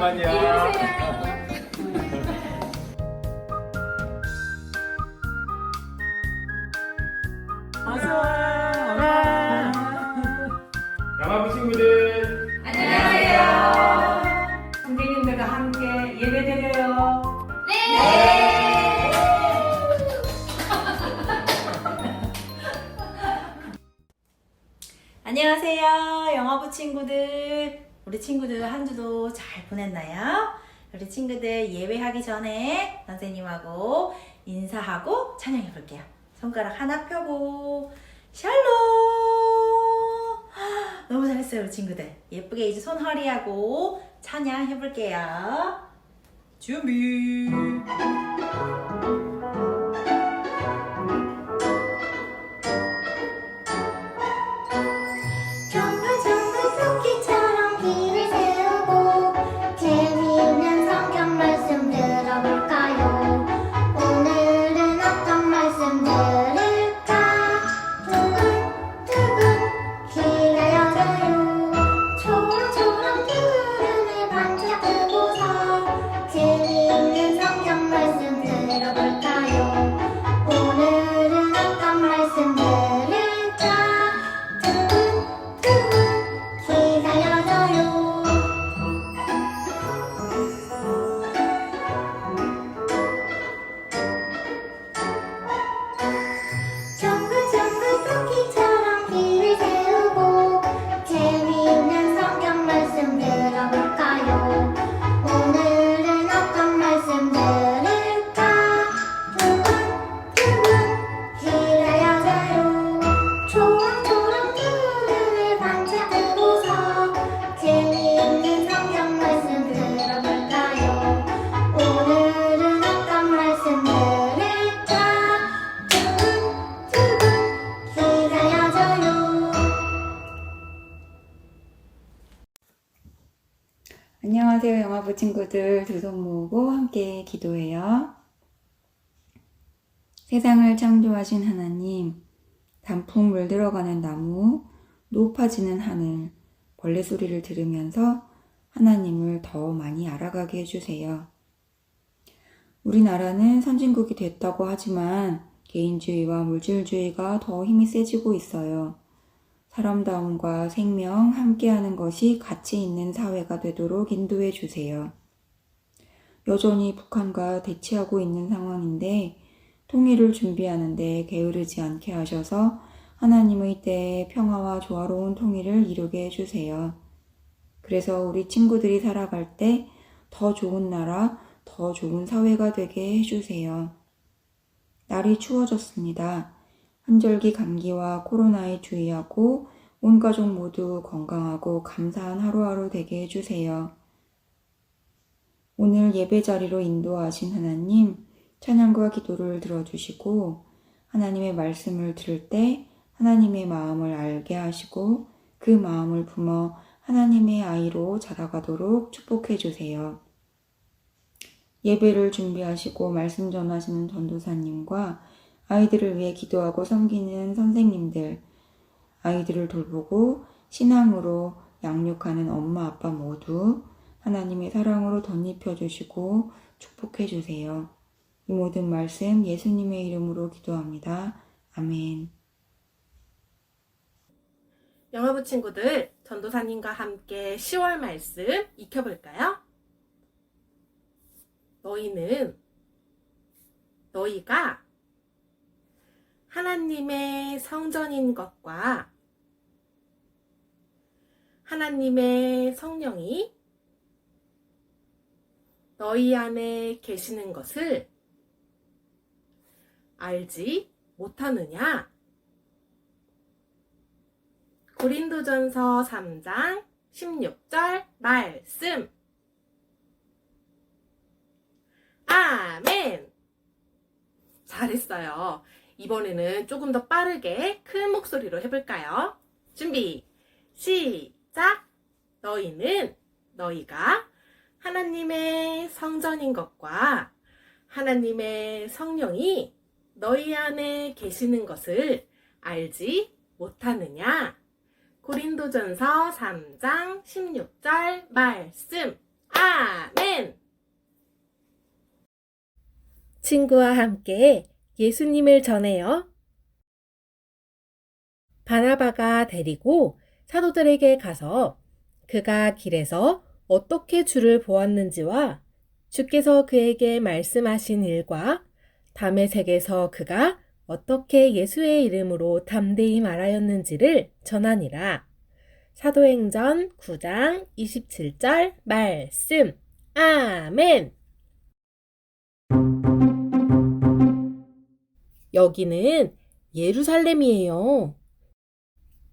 오랜만이야. 양아부 친구들. 안녕하세요. 선생님들과 함께 예배드려요. 안녕하세요, 영화부 친구들. 우리 친구들 한 주도 잘 보냈나요? 우리 친구들 예배하기 전에 선생님하고 인사하고 찬양해 볼게요. 손가락 하나 펴고 샬롬. 너무 잘했어요, 우리 친구들. 예쁘게 이제 손 허리하고 찬양 해볼게요. 준비. 친구들. 두손 모으고 함께 기도해요. 세상을 창조하신 하나님, 단풍 물들어가는 나무, 높아지는 하늘, 벌레 소리를 들으면서 하나님을 더 많이 알아가게 해주세요. 우리나라는 선진국이 됐다고 하지만 개인주의와 물질주의가 더 힘이 세지고 있어요. 사람다움과 생명 함께하는 것이 가치 있는 사회가 되도록 인도해 주세요. 여전히 북한과 대치하고 있는 상황인데 통일을 준비하는데 게으르지 않게 하셔서 하나님의 때에 평화와 조화로운 통일을 이루게 해주세요. 그래서 우리 친구들이 살아갈 때 더 좋은 나라, 더 좋은 사회가 되게 해주세요. 날이 추워졌습니다. 한절기 감기와 코로나에 주의하고 온 가족 모두 건강하고 감사한 하루하루 되게 해주세요. 오늘 예배 자리로 인도하신 하나님, 찬양과 기도를 들어주시고, 하나님의 말씀을 들을 때 하나님의 마음을 알게 하시고, 그 마음을 품어 하나님의 아이로 자라가도록 축복해 주세요. 예배를 준비하시고 말씀 전하시는 전도사님과 아이들을 위해 기도하고 섬기는 선생님들, 아이들을 돌보고 신앙으로 양육하는 엄마, 아빠 모두 하나님의 사랑으로 덧입혀 주시고 축복해 주세요. 이 모든 말씀 예수님의 이름으로 기도합니다. 아멘. 영화부 친구들, 전도사님과 함께 10월 말씀 익혀볼까요? 너희는 너희가 하나님의 성전인 것과 하나님의 성령이 너희 안에 계시는 것을 알지 못하느냐? 고린도전서 3장 16절 말씀. 아멘! 잘했어요. 이번에는 조금 더 빠르게 큰 목소리로 해볼까요? 준비, 시작! 너희는 너희가 하나님의 성전인 것과 하나님의 성령이 너희 안에 계시는 것을 알지 못하느냐? 고린도전서 3장 16절 말씀. 아멘. 친구와 함께 예수님을 전해요. 바나바가 데리고 사도들에게 가서 그가 길에서 어떻게 주를 보았는지와 주께서 그에게 말씀하신 일과 담에색에서 그가 어떻게 예수의 이름으로 담대히 말하였는지를 전하니라. 사도행전 9장 27절 말씀. 아멘. 여기는 예루살렘이에요.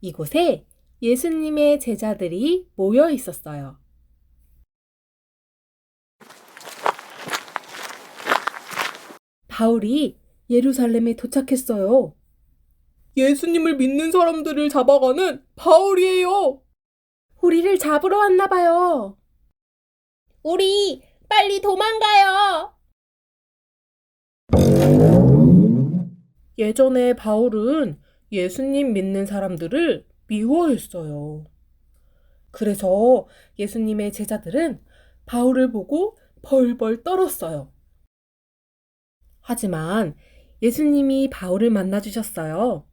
이곳에 예수님의 제자들이 모여 있었어요. 바울이 예루살렘에 도착했어요. 예수님을 믿는 사람들을 잡아가는 바울이에요. 우리를 잡으러 왔나 봐요. 우리 빨리 도망가요. 예전에 바울은 예수님 믿는 사람들을 미워했어요. 그래서 예수님의 제자들은 바울을 보고 벌벌 떨었어요. 하지만 예수님이 바울을 만나 주셨어요.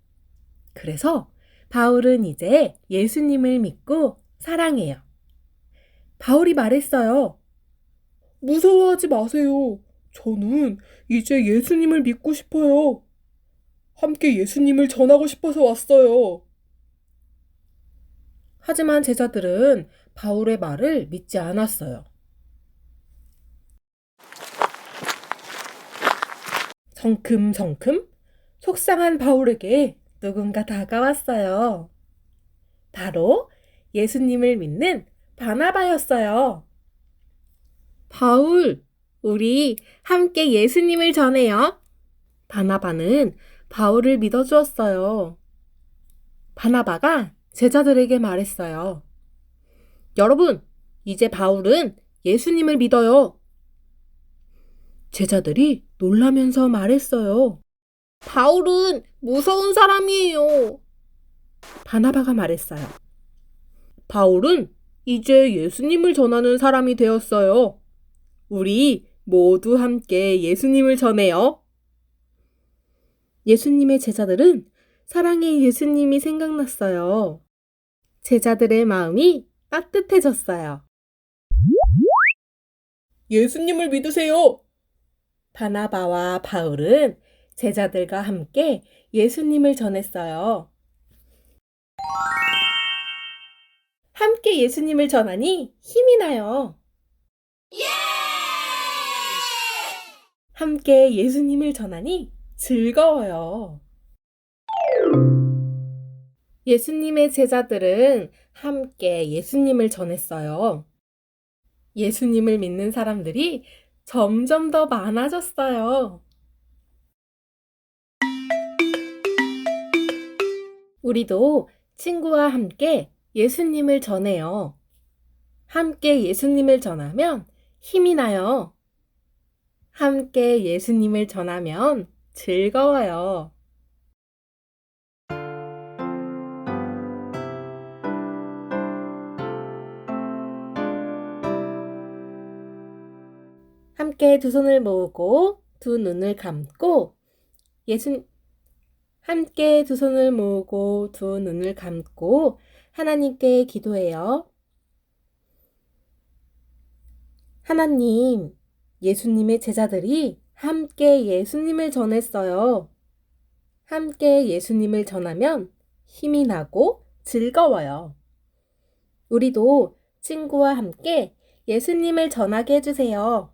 그래서 바울은 이제 예수님을 믿고 사랑해요. 바울이 말했어요. 무서워하지 마세요. 저는 이제 예수님을 믿고 싶어요. 함께 예수님을 전하고 싶어서 왔어요. 하지만 제자들은 바울의 말을 믿지 않았어요. 성큼성큼 속상한 바울에게 누군가 다가왔어요. 바로 예수님을 믿는 바나바였어요. 바울, 우리 함께 예수님을 전해요. 바나바는 바울을 믿어주었어요. 바나바가 제자들에게 말했어요. 여러분, 이제 바울은 예수님을 믿어요. 제자들이 놀라면서 말했어요. 바울은 무서운 사람이에요. 바나바가 말했어요. 바울은 이제 예수님을 전하는 사람이 되었어요. 우리 모두 함께 예수님을 전해요. 예수님의 제자들은 사랑의 예수님이 생각났어요. 제자들의 마음이 따뜻해졌어요. 예수님을 믿으세요. 바나바와 바울은 제자들과 함께 예수님을 전했어요. 함께 예수님을 전하니 힘이 나요. 함께 예수님을 전하니 즐거워요. 예수님의 제자들은 함께 예수님을 전했어요. 예수님을 믿는 사람들이 점점 더 많아졌어요. 우리도 친구와 함께 예수님을 전해요. 함께 예수님을 전하면 힘이 나요. 함께 예수님을 전하면 즐거워요. 함께 두 손을 모으고 두 눈을 감고 예수 함께 두 손을 모으고 두 눈을 감고 하나님께 기도해요. 하나님, 예수님의 제자들이 함께 예수님을 전했어요. 함께 예수님을 전하면 힘이 나고 즐거워요. 우리도 친구와 함께 예수님을 전하게 해주세요.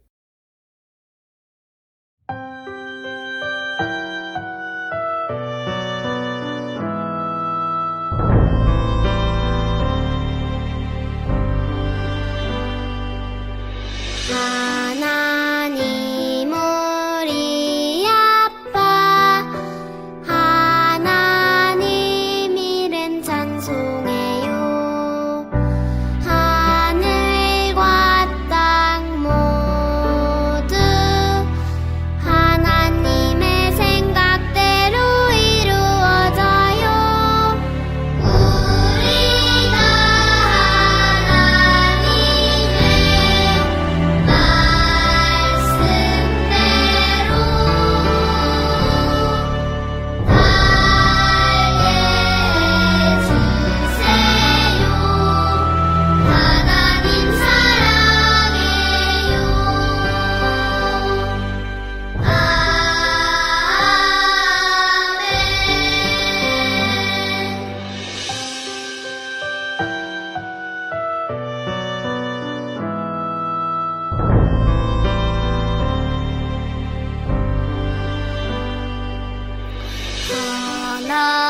나